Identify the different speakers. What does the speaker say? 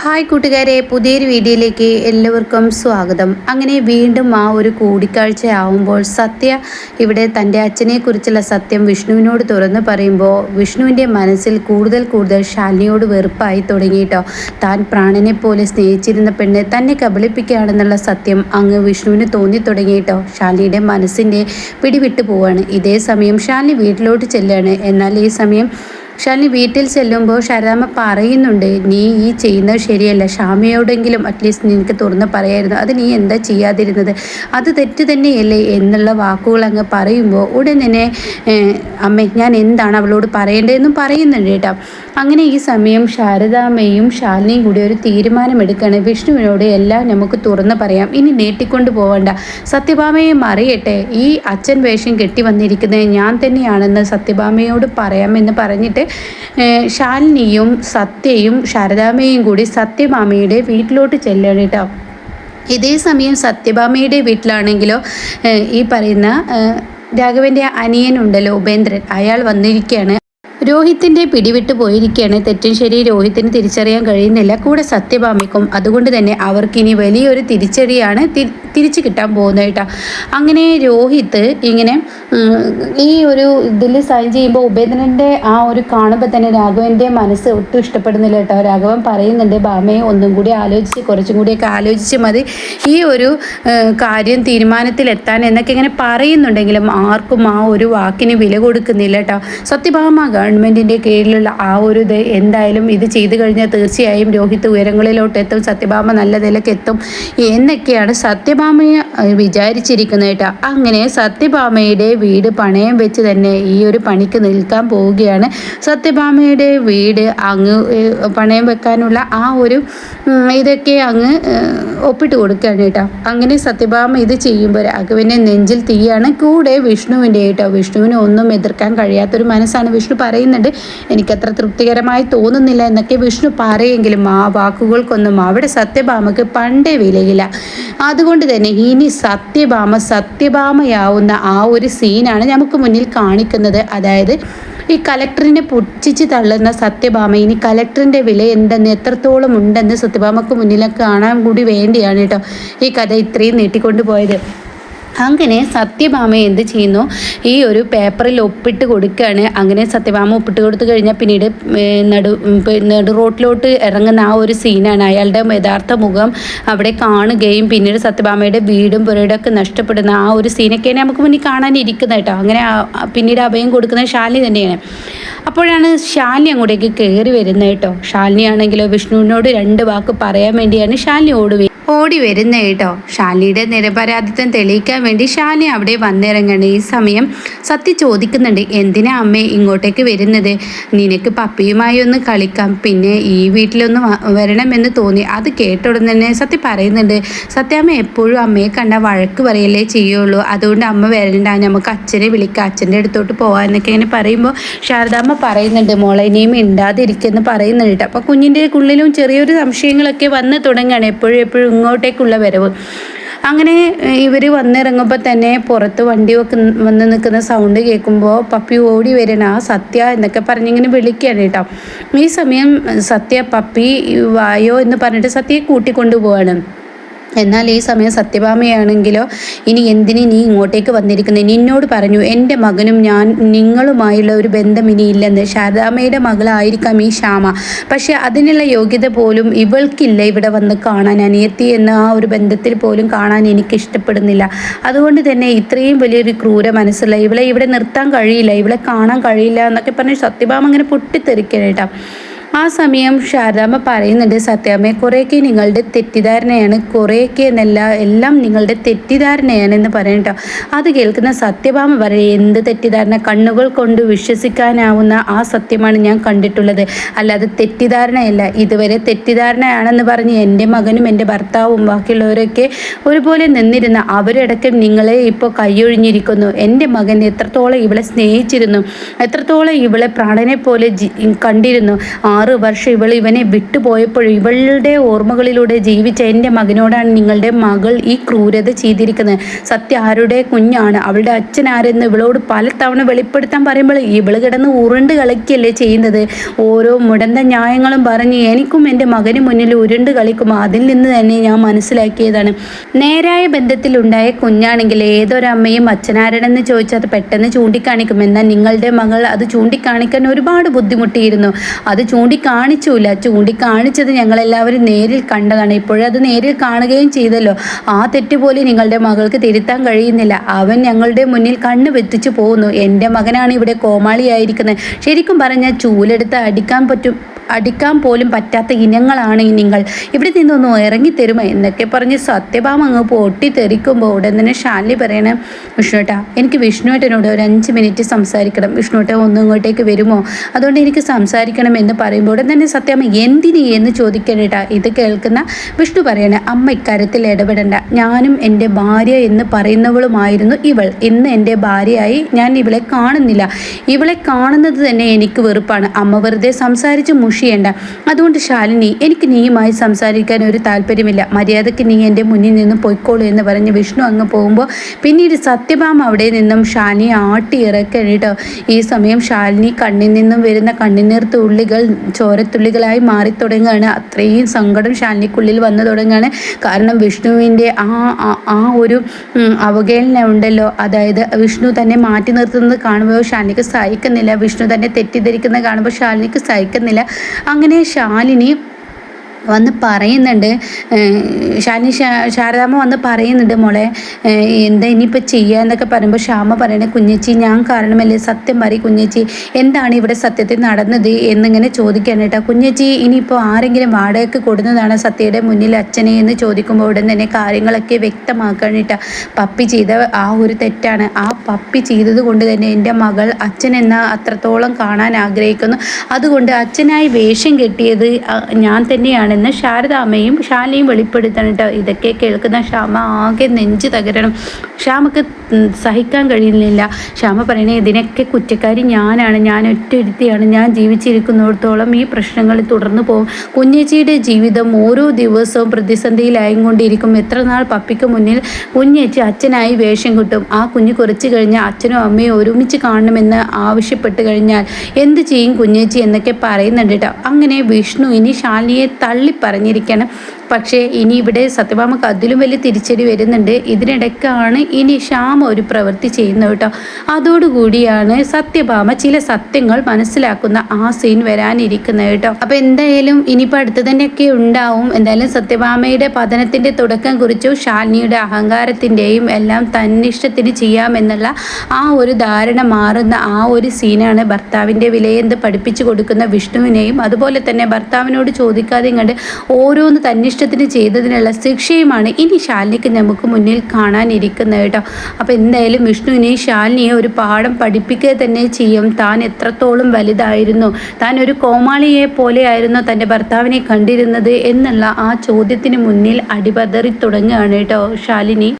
Speaker 1: Hi കൂട്ടുകാരെ പുതിയൊരു വീഡിയോയിലേക്ക് എല്ലാവർക്കും സ്വാഗതം. അങ്ങനെ വീണ്ടും ആ ഒരു കൂടിക്കാഴ്ച ആവുമ്പോൾ സത്യ ഇവിടെ തന്റെ അച്ഛനെക്കുറിച്ചുള്ള സത്യം വിഷ്ണുവിനോട് തുറന്ന് പറയുമ്പോൾ വിഷ്ണുവിന്റെ മനസ്സിൽ കൂടുതൽ കൂടുതൽ ശാലിനിയോട് വെറുപ്പായി തുടങ്ങിയിട്ടോ താൻ പ്രാണനെ പോലെ സ്നേഹിച്ചിരുന്ന പെണ്ണ് തന്നെ കബളിപ്പിക്കുകയാണെന്നുള്ള സത്യം അങ്ങ് വിഷ്ണുവിന് തോന്നി തുടങ്ങിയിട്ടോ ശാലിനിയുടെ മനസ്സിന്റെ പിടിവിട്ടു പോവാണ്. ഇതേ സമയം ശാലിനി വീട്ടിലോട്ട് ചെല്ലുകയാണ്. എന്നാൽ ഈ സമയം ഷാലിനി വീട്ടിൽ ചെല്ലുമ്പോൾ ശാരദാമ്മ പറയുന്നുണ്ട് നീ ഈ ചെയ്യുന്നത് ശരിയല്ല. ഷാമയോടെങ്കിലും അറ്റ്ലീസ്റ്റ് നിനക്ക് തുറന്ന് പറയായിരുന്നു. അത് നീ എന്താ ചെയ്യാതിരുന്നത്? അത് തെറ്റ് തന്നെയല്ലേ? എന്നുള്ള വാക്കുകൾ അങ്ങ് പറയുമ്പോൾ ഉടൻ തന്നെ അമ്മ ഞാൻ എന്താണ് അവളോട് പറയേണ്ടതെന്നും പറയുന്നുണ്ട് കേട്ടോ. അങ്ങനെ ഈ സമയം ശാരദാമ്മയും ശാലിനിയും കൂടി ഒരു തീരുമാനമെടുക്കുകയാണ്. വിഷ്ണുവിനോട് എല്ലാം നമുക്ക് തുറന്ന് പറയാം. ഇനി നീട്ടിക്കൊണ്ട് പോവണ്ട. സത്യഭാമയെ മറിയട്ടെ. ഈ അച്ഛൻ വേഷം കെട്ടി വന്നിരിക്കുന്നത് ഞാൻ തന്നെയാണെന്ന് സത്യഭാമയോട് പറയാമെന്ന് പറഞ്ഞിട്ട് ശാലിനിയും സത്യയും ശാരദാമ്മയും കൂടി സത്യഭാമയുടെ വീട്ടിലോട്ട് ചെല്ലണം കേട്ടോ. ഇതേ സമയം സത്യഭാമയുടെ വീട്ടിലാണെങ്കിലോ ഈ പറയുന്ന രാഘവന്റെ അനിയനുണ്ടല്ലോ ഉപേന്ദ്രൻ അയാൾ വന്നിരിക്കുകയാണ് രോഹിത്തിന്റെ പിടിവിട്ട് പോയിരിക്കുകയാണ് തെറ്റും ശരി രോഹിത്തിന് തിരിച്ചറിയാൻ കഴിയുന്നില്ല. കൂടെ സത്യഭാമിക്കും അതുകൊണ്ട് തന്നെ അവർക്കിനി വലിയൊരു തിരിച്ചടിയാണ് തിരിച്ചു കിട്ടാൻ പോകുന്നത് അങ്ങനെ രോഹിത് ഇങ്ങനെ ഈ ഒരു ഇതിൽ സൈൻ ചെയ്യുമ്പോൾ ഉപേന്ദ്രന്റെ ആ ഒരു കാണുമ്പോൾ തന്നെ രാഘവന്റെ മനസ്സ് ഒട്ടും ഇഷ്ടപ്പെടുന്നില്ല കേട്ടോ. രാഘവൻ പറയുന്നുണ്ട് ഭാമയെ ഒന്നും കൂടി ആലോചിച്ച് കുറച്ചും കൂടിയൊക്കെ ആലോചിച്ച് മതി. ഈ ഒരു കാര്യം തീരുമാനത്തിലെത്താൻ എന്നൊക്കെ ഇങ്ങനെ പറയുന്നുണ്ടെങ്കിലും ആർക്കും ആ ഒരു വാക്കിന് വില കൊടുക്കുന്നില്ല കേട്ടോ. സത്യഭാമ ഗവൺമെന്റിന്റെ കീഴിലുള്ള ആ ഒരു ഇത് എന്തായാലും ഇത് ചെയ്തു കഴിഞ്ഞാൽ തീർച്ചയായും രോഹിത് ഉയരങ്ങളിലോട്ട് എത്തും സത്യഭാമ നല്ല നിലയ്ക്ക് എത്തും എന്നൊക്കെയാണ് സത്യഭാമയെ വിചാരിച്ചിരിക്കുന്നത് കേട്ടോ അങ്ങനെ സത്യഭാമയുടെ വീട് പണയം വെച്ച് തന്നെ ഈ ഒരു പണിക്ക് നിൽക്കാൻ പോവുകയാണ്. സത്യഭാമയുടെ വീട് അങ്ങ് പണയം വെക്കാനുള്ള ആ ഒരു ഇതൊക്കെ അങ്ങ് ഒപ്പിട്ട് കൊടുക്കുകയാണ് കേട്ടോ. അങ്ങനെ സത്യഭാമ ഇത് ചെയ്യുമ്പോൾ രാഘവന്റെ നെഞ്ചിൽ തീയാണ്. കൂടെ വിഷ്ണുവിന്റെ കേട്ടോ. വിഷ്ണുവിന് ഒന്നും എതിർക്കാൻ കഴിയാത്തൊരു മനസ്സാണ് വിഷ്ണു പറയുന്നുണ്ട്. എനിക്കത്ര തൃപ്തികരമായി തോന്നുന്നില്ല എന്നൊക്കെ വിഷ്ണു പറയെങ്കിലും ആ വാക്കുകൾക്കൊന്നും അവിടെ സത്യഭാമക്ക് പണ്ടേ വിലയില്ല. അതുകൊണ്ട് തന്നെ. സത്യഭാമ സത്യഭാമയാവുന്ന ആ ഒരു സീനാണ് നമുക്ക് മുന്നിൽ കാണിക്കുന്നത്. അതായത് ഈ കലക്ടറിനെ പൊട്ടിച്ച് തള്ളുന്ന സത്യഭാമ ഇനി കലക്ടറിന്റെ വില എന്തെന്ന് എത്രത്തോളം ഉണ്ടെന്ന് സത്യഭാമക്ക് മുന്നിലൊക്കെ കാണാൻ കൂടി വേണ്ടിയാണ് കേട്ടോ ഈ കഥ ഇത്രയും നീട്ടിക്കൊണ്ടു പോയത് അങ്ങനെ സത്യഭാമ എന്ത് ചെയ്യുന്നു? ഈ ഒരു പേപ്പറിൽ ഒപ്പിട്ട് കൊടുക്കുകയാണ്. അങ്ങനെ സത്യഭാമ ഒപ്പിട്ട് കൊടുത്തു കഴിഞ്ഞാൽ പിന്നീട് നടു നടു റോട്ടിലോട്ട് ഇറങ്ങുന്ന ആ ഒരു സീനാണ്. അയാളുടെ യഥാർത്ഥ മുഖം അവിടെ കാണുകയും പിന്നീട് സത്യഭാമയുടെ വീടും പുരയിടൊക്കെ നഷ്ടപ്പെടുന്ന ആ ഒരു സീനൊക്കെയാണ് നമുക്ക് മുന്നിൽ കാണാനിരിക്കുന്നത് കേട്ടോ. അങ്ങനെ പിന്നീട് അഭയം കൊടുക്കുന്ന ശാലി തന്നെയാണ്. അപ്പോഴാണ് ശാലിനി അങ്ങോട്ടേക്ക് കയറി വരുന്നത് കേട്ടോ. ശാലിനി ആണെങ്കിലോ വിഷ്ണുവിനോട് രണ്ട് വാക്ക് പറയാൻ വേണ്ടിയാണ് ശാലിനി ഓടുവേ ഓടി വരുന്ന കേട്ടോ. ഷാലിയുടെ നിരപരാധിത്വം തെളിയിക്കാൻ വേണ്ടി ഷാലി അവിടെ വന്നിറങ്ങണം. ഈ സമയം സത്യ ചോദിക്കുന്നുണ്ട് എന്തിനാ അമ്മ ഇങ്ങോട്ടേക്ക് വരുന്നത്? നിനക്ക് പപ്പിയുമായി ഒന്ന് കളിക്കാം. പിന്നെ ഈ വീട്ടിലൊന്ന് വരണമെന്ന് തോന്നി. അത് കേട്ട ഉടനെ തന്നെ സത്യ പറയുന്നുണ്ട് സത്യാമ്മ എപ്പോഴും അമ്മയെ കണ്ട വഴക്ക് പറയല്ലേ ചെയ്യുള്ളൂ. അതുകൊണ്ട് അമ്മ വരണ്ട. നമുക്ക് അച്ഛനെ വിളിക്കാം. അച്ഛന്റെ അടുത്തോട്ട് പോകാമെന്നൊക്കെ ഇങ്ങനെ പറയുമ്പോൾ ശാരദാമ്മ പറയുന്നുണ്ട് മോളെ ഇനിയും ഇണ്ടാതിരിക്കുമെന്ന് പറയുന്നുണ്ട് അപ്പോൾ കുഞ്ഞിന്റെ ഉള്ളിലും ചെറിയൊരു സംശയങ്ങളൊക്കെ വന്ന് തുടങ്ങുകയാണ് എപ്പോഴും എപ്പോഴും ഇങ്ങോട്ടേക്കുള്ള വരവ്. അങ്ങനെ ഇവർ വന്നിറങ്ങുമ്പോൾ തന്നെ പുറത്ത് വണ്ടി വെക്ക് വന്ന് നിൽക്കുന്ന സൗണ്ട് കേൾക്കുമ്പോൾ പപ്പി ഓടി വരണ ആ സത്യ എന്നൊക്കെ പറഞ്ഞിങ്ങനെ വിളിക്കുകയാണ് കേട്ടോ. ഈ സമയം സത്യ പപ്പി വായോ എന്ന് പറഞ്ഞിട്ട് സത്യയെ കൂട്ടിക്കൊണ്ടു പോവാണ് എന്നാൽ ഈ സമയം സത്യഭാമയാണെങ്കിലോ? ഇനി എന്തിന് നീ ഇങ്ങോട്ടേക്ക് വന്നിരിക്കുന്നത് നിന്നോട് പറഞ്ഞു എന്റെ മകനും ഞാൻ നിങ്ങളുമായുള്ള ഒരു ബന്ധം ഇനി ഇല്ലെന്ന് ശാരദാമ്മയുടെ മകളായിരിക്കാം ഈ ശ്യാമ. പക്ഷെ അതിനുള്ള യോഗ്യത പോലും ഇവൾക്കില്ല ഇവിടെ വന്ന് കാണാൻ. അനിയത്തി എന്ന ആ ഒരു ബന്ധത്തിൽ പോലും കാണാൻ എനിക്ക് ഇഷ്ടപ്പെടുന്നില്ല. അതുകൊണ്ട് തന്നെ ഇത്രയും വലിയൊരു ക്രൂര മനസ്സുള്ള ഇവളെ ഇവിടെ നിർത്താൻ കഴിയില്ല. ഇവളെ കാണാൻ കഴിയില്ല എന്നൊക്കെ പറഞ്ഞ് സത്യഭാമ അങ്ങനെ പൊട്ടിത്തെറിക്കണം ആ സമയം ശാരദാമ്മ പറയുന്നുണ്ട് സത്യാമ്മയെ കുറേയൊക്കെ നിങ്ങളുടെ തെറ്റിദ്ധാരണയാണ് കുറേയൊക്കെ എന്നല്ല എല്ലാം നിങ്ങളുടെ തെറ്റിദ്ധാരണയാണ് എന്ന് പറയണം കേട്ടോ. അത് കേൾക്കുന്ന സത്യഭാമ പറയും എന്ത് തെറ്റിദ്ധാരണ? കണ്ണുകൾ കൊണ്ട് വിശ്വസിക്കാനാവുന്ന ആ സത്യമാണ് ഞാൻ കണ്ടിട്ടുള്ളത്. അല്ലാതെ തെറ്റിദ്ധാരണയല്ല. ഇതുവരെ തെറ്റിദ്ധാരണയാണെന്ന് പറഞ്ഞ് എന്റെ മകനും എന്റെ ഭർത്താവും ബാക്കിയുള്ളവരൊക്കെ ഒരുപോലെ നിന്നിരുന്ന അവരടക്കം നിങ്ങളെ ഇപ്പോൾ കൈയൊഴിഞ്ഞിരിക്കുന്നു. എന്റെ മകൻ എത്രത്തോളം ഇവളെ സ്നേഹിച്ചിരുന്നു എത്രത്തോളം ഇവളെ പ്രാണനെ പോലെ കണ്ടിരുന്നു ആർ ആറ് വർഷം ഇവൾ ഇവനെ വിട്ടുപോയപ്പോഴും ഇവളുടെ ഓർമ്മകളിലൂടെ ജീവിച്ച എന്റെ മകനോടാണ് നിങ്ങളുടെ മകൾ ഈ ക്രൂരത ചെയ്തിരിക്കുന്നത്. സത്യ ആരുടെ കുഞ്ഞാണ്? അവളുടെ അച്ഛൻ ആരെന്ന് ഇവളോട് പലതവണ വെളിപ്പെടുത്താൻ പറയുമ്പോൾ ഇവൾ കിടന്ന് ഉരുണ്ട് കളിക്കല്ലേ ചെയ്യുന്നത്. ഓരോ മുടന്ത ന്യായങ്ങളും പറഞ്ഞ് എനിക്കും എന്റെ മകന് മുന്നിൽ ഉരുണ്ട് കളിക്കും. അതിൽ നിന്ന് തന്നെ ഞാൻ മനസ്സിലാക്കിയതാണ്. നേരായ ബന്ധത്തിലുണ്ടായ കുഞ്ഞാണെങ്കിൽ ഏതൊരമ്മയും അച്ഛനാരനെന്ന് ചോദിച്ചാൽ അത് പെട്ടെന്ന് ചൂണ്ടിക്കാണിക്കും. എന്നാൽ നിങ്ങളുടെ മകൾ അത് ചൂണ്ടിക്കാണിക്കാൻ ഒരുപാട് ബുദ്ധിമുട്ടിയിരുന്നു. അത് ചൂണ്ടിക്കാണിച്ചില്ല ചൂണ്ടിക്കാണിച്ചത് ഞങ്ങളെല്ലാവരും നേരിൽ കണ്ടതാണ്. ഇപ്പോഴത് നേരിൽ കാണുകയും ചെയ്തല്ലോ. ആ തെറ്റ് പോലും നിങ്ങളുടെ മകൾക്ക് തിരുത്താൻ കഴിയുന്നില്ല. അവൻ ഞങ്ങളുടെ മുന്നിൽ കണ്ണ് വെത്തിച്ചു പോകുന്നു. എന്റെ മകനാണ് ഇവിടെ കോമാളിയായിരിക്കുന്നത്. ശരിക്കും പറഞ്ഞാൽ ചൂലെടുത്ത് അടിക്കാൻ പറ്റും. അടിക്കാൻ പോലും പറ്റാത്ത ഇനങ്ങളാണ് നിങ്ങൾ. ഇവിടെ നിന്നൊന്നും ഇറങ്ങിത്തരുമോ എന്നൊക്കെ പറഞ്ഞ് സത്യഭാമ അങ്ങ് പൊട്ടിത്തെറിക്കുമ്പോൾ ഉടൻ തന്നെ ഷാലി പറയണേ വിഷ്ണുട്ടാ എനിക്ക് വിഷ്ണുവേട്ടനോട് ഒരു അഞ്ച് മിനിറ്റ് സംസാരിക്കണം. വിഷ്ണുട്ട ഒന്നും ഇങ്ങോട്ടേക്ക് വരുമോ? അതുകൊണ്ട് എനിക്ക് സംസാരിക്കണം എന്ന് പറയുമ്പോൾ ഉടൻ തന്നെ സത്യമ്മ എന്തിന് എന്ന് ചോദിക്കണേട്ടാ? ഇത് കേൾക്കുന്ന വിഷ്ണു പറയണേ അമ്മ ഇക്കാര്യത്തിൽ ഇടപെടണ്ട. ഞാനും എന്റെ ഭാര്യ എന്ന് പറയുന്നവളുമായിരുന്നു ഇവൾ. ഇന്ന് എന്റെ ഭാര്യയായി ഞാൻ ഇവളെ കാണുന്നില്ല. ഇവളെ കാണുന്നത് തന്നെ എനിക്ക് വെറുപ്പാണ്. അമ്മ വെറുതെ സംസാരിച്ച് മുഷിയേണ്ട അതുകൊണ്ട് ശാലിനി എനിക്ക് നീയുമായി സംസാരിക്കാൻ ഒരു താല്പര്യമില്ല. മര്യാദയ്ക്ക് നീ എന്റെ മുന്നിൽ നിന്ന് പൊയ്ക്കോളൂ എന്ന് പറഞ്ഞ് വിഷ്ണു അങ്ങ് പോകുമ്പോൾ പിന്നീട് സത്യഭാമ അവിടെ നിന്നും ശാലിനി ആട്ടി ഇറക്കണം ഈ സമയം ശാലിനി കണ്ണിൽ നിന്നും വരുന്ന കണ്ണുനീർ തുള്ളികൾ ചോരത്തുള്ളികളായി മാറി തുടങ്ങുകയാണ്. അത്രയും സങ്കടം ശാലിനിക്കുള്ളിൽ വന്നു തുടങ്ങുകയാണ്. കാരണം വിഷ്ണുവിന്റെ ആ ആ- ഒരു അവഹേളന ഉണ്ടല്ലോ. അതായത് വിഷ്ണു തന്നെ മാറ്റി നിർത്തുന്നത് കാണുമ്പോൾ ശാലിനിക്ക് സഹിക്കുന്നില്ല. വിഷ്ണു തന്നെ തെറ്റിദ്ധരിക്കുന്നത് കാണുമ്പോൾ ശാലിനിക്ക് സഹിക്കുന്നില്ല. അങ്ങനെ ശാലിനി വന്ന് പറയുന്നുണ്ട്. ഷാനി ശാരദാമ്മ വന്ന് പറയുന്നുണ്ട് മോളെ. എന്താ ഇനിയിപ്പോൾ ചെയ്യുക എന്നൊക്കെ പറയുമ്പോൾ ശ്യാമ പറയണേ കുഞ്ഞച്ചി ഞാൻ കാരണമല്ലേ സത്യം പറയും കുഞ്ഞച്ചി. എന്താണ് ഇവിടെ സത്യത്തിൽ നടന്നത്? എന്നിങ്ങനെ ചോദിക്കാൻ കേട്ടോ. കുഞ്ഞച്ചി ഇനിയിപ്പോൾ ആരെങ്കിലും വാടകയ്ക്ക് കൊടുക്കുന്നതാണ് സത്യയുടെ മുന്നിൽ അച്ഛനെ എന്ന് ചോദിക്കുമ്പോൾ ഉടൻ തന്നെ കാര്യങ്ങളൊക്കെ വ്യക്തമാക്കാൻ പപ്പി ചെയ്ത ആ ഒരു തെറ്റാണ്. ആ പപ്പി ചെയ്തത് കൊണ്ട് തന്നെ എന്റെ മകൾ അച്ഛനെന്ന അത്രത്തോളം കാണാൻ ആഗ്രഹിക്കുന്നു. അതുകൊണ്ട് അച്ഛനായി വേഷം കെട്ടിയത് ഞാൻ ഞാൻ തന്നെയാണെന്ന് ശാരദാമ്മയും ശാലയും വെളിപ്പെടുത്തണം കേട്ടോ ഇതൊക്കെ കേൾക്കുന്ന ശ്യാമ ആകെ നെഞ്ച് തകരണം. ശ്യാമക്ക് സഹിക്കാൻ കഴിയുന്നില്ല. ശ്യാമ പറയണേ ഇതിനൊക്കെ കുറ്റക്കാരി ഞാനാണ്. ഞാൻ ഒറ്റൊരുത്തിയാണ്. ഞാൻ ജീവിച്ചിരിക്കുന്നിടത്തോളം ഈ പ്രശ്നങ്ങൾ തുടർന്നു പോകും. കുഞ്ഞേച്ചിയുടെ ജീവിതം ഓരോ ദിവസവും പ്രതിസന്ധിയിലായിക്കൊണ്ടിരിക്കും എത്ര നാൾ പപ്പിക്ക് മുന്നിൽ കുഞ്ഞേച്ചി അച്ഛനായി വേഷം കിട്ടും. ആ കുഞ്ഞ് കുറച്ച് കഴിഞ്ഞാൽ അച്ഛനും അമ്മയും ഒരുമിച്ച് കാണണമെന്ന് ആവശ്യപ്പെട്ട് കഴിഞ്ഞാൽ എന്ത് ചെയ്യും കുഞ്ഞേച്ചി? എന്നൊക്കെ പറയുന്നുണ്ട് കേട്ടോ. അങ്ങനെ വിഷ്ണു ഇനി ശാലിയെ തള്ളി പറഞ്ഞിരിക്കണം പക്ഷേ ഇനി ഇവിടെ സത്യഭാമക്ക് അതിലും വലിയ തിരിച്ചടി വരുന്നുണ്ട്. ഇതിനിടയ്ക്കാണ് ഇനി ശ്യാമ ഒരു പ്രവൃത്തി ചെയ്യുന്നത് കേട്ടോ. അതോടുകൂടിയാണ് സത്യഭാമ ചില സത്യങ്ങൾ മനസ്സിലാക്കുന്ന ആ സീൻ വരാനിരിക്കുന്നത് കേട്ടോ. അപ്പൊ എന്തായാലും ഇനിയിപ്പോൾ അടുത്ത് തന്നെയൊക്കെ ഉണ്ടാവും. എന്തായാലും സത്യഭാമയുടെ പതനത്തിന്റെ തുടക്കം കുറിച്ചു ശാലിനിയുടെ അഹങ്കാരത്തിന്റെയും എല്ലാം തന്നിഷ്ടത്തിന് ചെയ്യാമെന്നുള്ള ആ ഒരു ധാരണ മാറുന്ന ആ ഒരു സീനാണ് ഭർത്താവിന്റെ വിലയെന്ത് പഠിപ്പിച്ചു കൊടുക്കുന്ന വിഷ്ണുവിനെയും അതുപോലെ തന്നെ ഭർത്താവിനോട് ചോദിക്കാതെ കണ്ട് ഓരോന്ന് തന്നിഷ്ടത്തിന് ചെയ്തതിനുള്ള ശിക്ഷയുമാണ് ഇനി ശാലിനിക്ക് നമുക്ക് മുന്നിൽ കാണാനിരിക്കുന്നത് കേട്ടോ. അപ്പോൾ എന്തായാലും വിഷ്ണുവിനെ ശാലിനിയെ ഒരു പാഠം പഠിപ്പിക്കുക തന്നെ ചെയ്യും. താൻ എത്രത്തോളം വലുതായിരുന്നു താൻ ഒരു കോമാളിയെ പോലെയായിരുന്നു തന്റെ ഭർത്താവിനെ കണ്ടിരുന്നത് എന്നുള്ള ആ ചോദ്യത്തിന് മുന്നിൽ അടിപതറി തുടങ്ങുകയാണ് കേട്ടോ ശാലിനി.